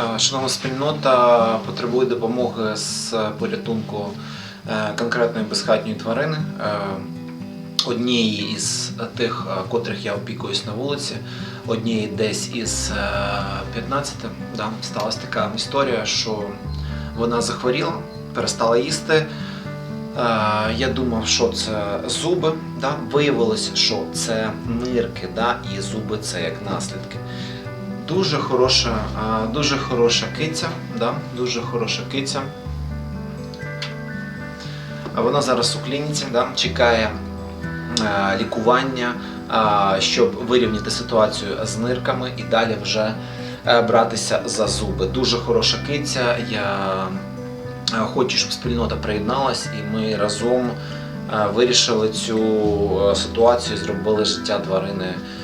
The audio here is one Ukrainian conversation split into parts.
Е, Шановна спільнота потребує допомоги з порятунку е, конкретної безхатньої тварини. Е, Однієї із тих, котрих я опікуюсь на вулиці, однієї десь із е, 15 да, сталася така історія, що вона захворіла, перестала їсти. Я думав, що це зуби. Да? Виявилося, що це нирки, да? і зуби це як наслідки. Дуже хороша, дуже хороша киця, да? дуже хороша киця. Вона зараз у клініці, да? чекає е, лікування, щоб вирівняти ситуацію з нирками і далі вже е, братися за зуби. Дуже хороша киця. Я е, хочу, щоб спільнота приєдналась, і ми разом е, вирішили цю е, ситуацію, зробили життя тварини е,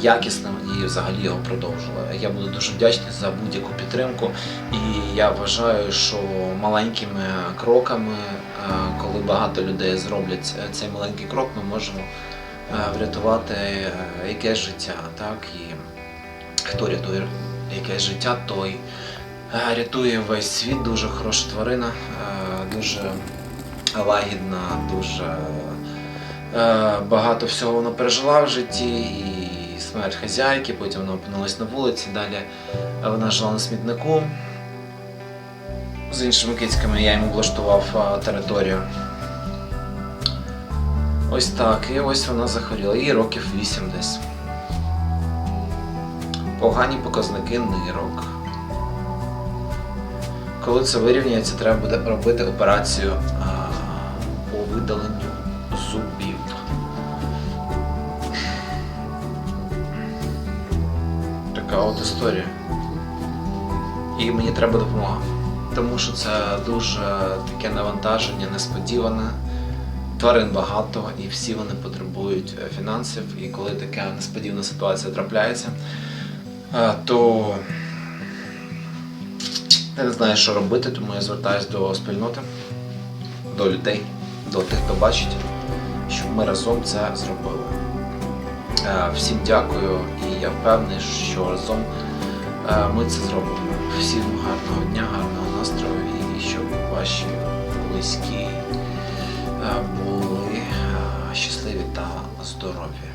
якісним і взагалі його продовжили. Я буду дуже вдячний за будь-яку підтримку. І я вважаю, що маленькими кроками, е, коли багато людей зроблять е, цей маленький крок, ми можемо е, врятувати е, якесь життя. Так? І хто рятує якесь життя, той е, рятує весь світ. Дуже хороша тварина, е, дуже лагідна, дуже е, багато всього вона пережила в житті. І смерть хазяйки, потім вона опинилась на вулиці, далі вона жила на смітнику. З іншими кицьками я йому влаштував територію. Ось так, і ось вона захворіла. Їй років 8 десь. Погані показники нирок. Коли це вирівняється, треба буде робити операцію а, по видаленню зубів. Така от історія. І мені треба допомога. Тому що це дуже таке навантаження, несподіване. Тварин багато і всі вони потребують е, фінансів. І коли така несподівана ситуація трапляється, е, то я не знаю, що робити, тому я звертаюся до спільноти, до людей, до тих, хто бачить, щоб ми разом це зробили. Е, Всім дякую і я впевнений, що разом е, ми це зробимо. Всім гарного дня, гарного настрою і щоб ваші близькі е, були щасливі та здорові.